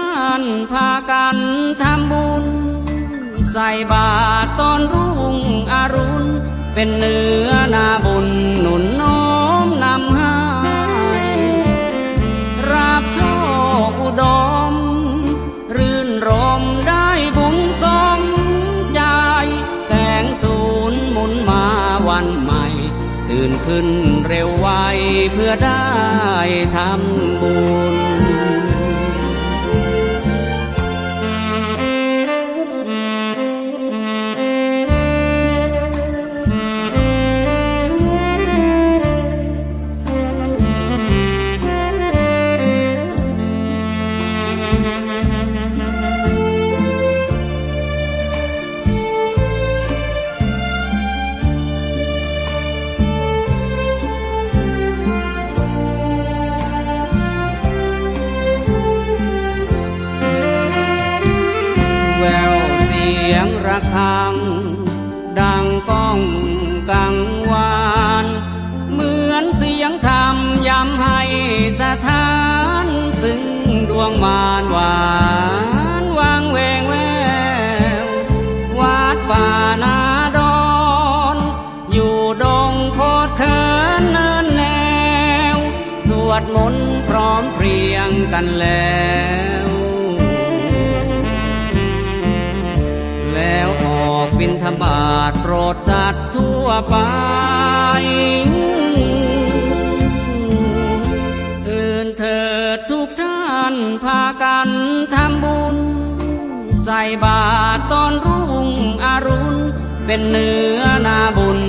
านพากันทำบุญ ใส่บาตรตอนรุ่งอรุณ เป็นเนื้อนาบุญหนุนน้อมนำให้รับโชคอุดม รื่นรมได้บุญสมใจ แสงสูนหมุนมาวันใหม่ ตื่นขึ้นเร็วไวเพื่อได้ทำบุญ ยงระฆัง ดังก้องกังวาน เหมือนเสียงธรรมย้ำให้สถานซึ่งดวงมารหวานวางเวงแวววัดป่านาดอนอยู่ดงโคดเคินเนินแนว สวดมนต์พร้อมเพรียงกันแล้ว บินธบาตโปรดสัตว์ทั่วไป ตื่นเถิดทุกท่านพากันทำบุญ ใส่บาตรตอนรุ่งอรุณ เป็นเนื้อนาบุญ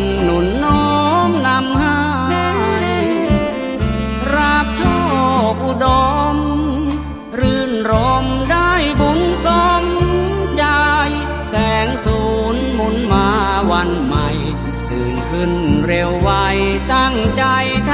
ันใหม่ ตื่นขึ้นเร็วไวตั้งใจท